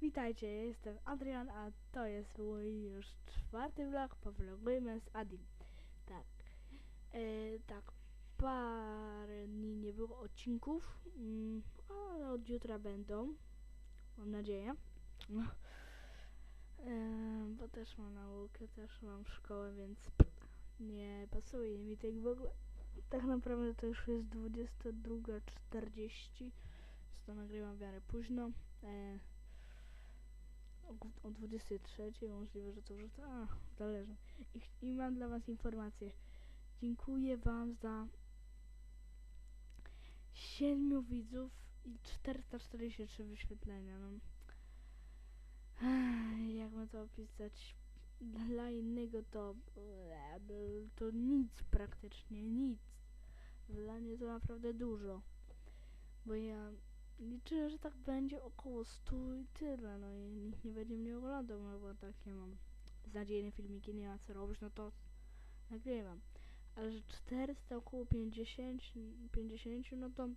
Witajcie, jestem Adrian, a to jest mój już czwarty vlog, povlogujemy z Adim. Tak, e, tak, parę dni nie było odcinków, mm, ale od jutra będą, mam nadzieję. E, bo też mam naukę, też mam szkołę, więc nie pasuje mi tak w ogóle. Tak naprawdę to już jest 22.40, więc to nagrywam w miarę późno. E, o, o 23, możliwe, że to już a, zależy. I, I mam dla was informację. Dziękuję wam za 7 widzów i 443 wyświetlenia. No. Jakby to opisać? Dla innego to to nic praktycznie, nic. Dla mnie to naprawdę dużo. Bo ja liczę, że tak będzie około 100 i tyle, no i nikt nie będzie mnie oglądał, no bo takie mam beznadziejne filmiki, nie ma co robić, no to nagrywam. Ale że 400, około 50, 50, no to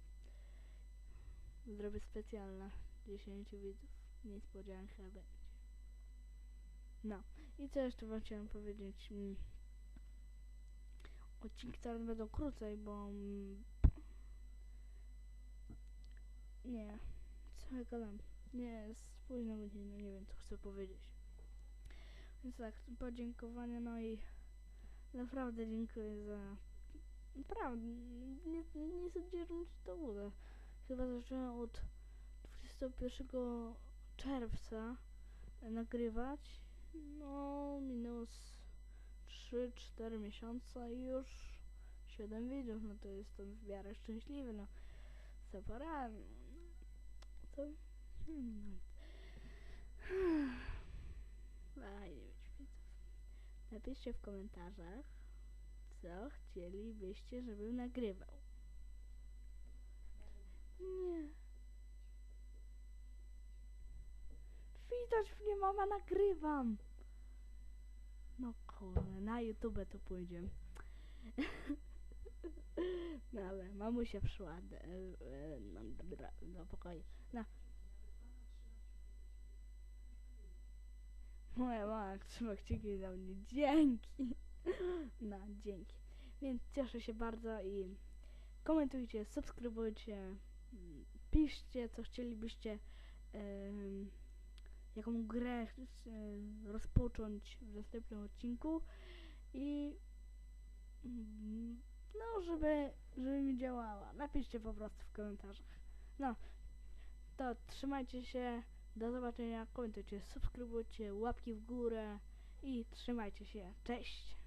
zrobię specjalne 10 widzów. Niespodzianka będzie. No i co jeszcze wam chciałem powiedzieć? Mm. Odcinki teraz będą krócej, bo mm, nie. Co ja gadam? Nie, jest późna godzina, nie wiem co chcę powiedzieć. Więc tak, podziękowania, no i naprawdę dziękuję za... Naprawdę, nie, nie sądziłem, że to uda. Chyba zacząłem od 21 czerwca nagrywać. No, minus 3-4 miesiące i już 7 widzów, no to jestem w miarę szczęśliwy, no. Separatnie. To... Hmm. Fajnie być widzów. Napiszcie w komentarzach, co chcielibyście, żebym nagrywał. Nie. Widać mnie, mama, nagrywam. No kurde, na YouTube to pójdzie. No ale mamusia przyszła e, e, dobra, do pokoju. No. Moja mama trzyma kciuki za mnie. Dzięki. No, dzięki. Więc cieszę się bardzo i komentujcie, subskrybujcie, mm, piszcie, co chcielibyście, jaką grę rozpocząć w następnym odcinku i mm, no, żeby, żeby mi działała. Napiszcie po prostu w komentarzach. No, to trzymajcie się, do zobaczenia, komentujcie, subskrybujcie, łapki w górę i trzymajcie się. Cześć!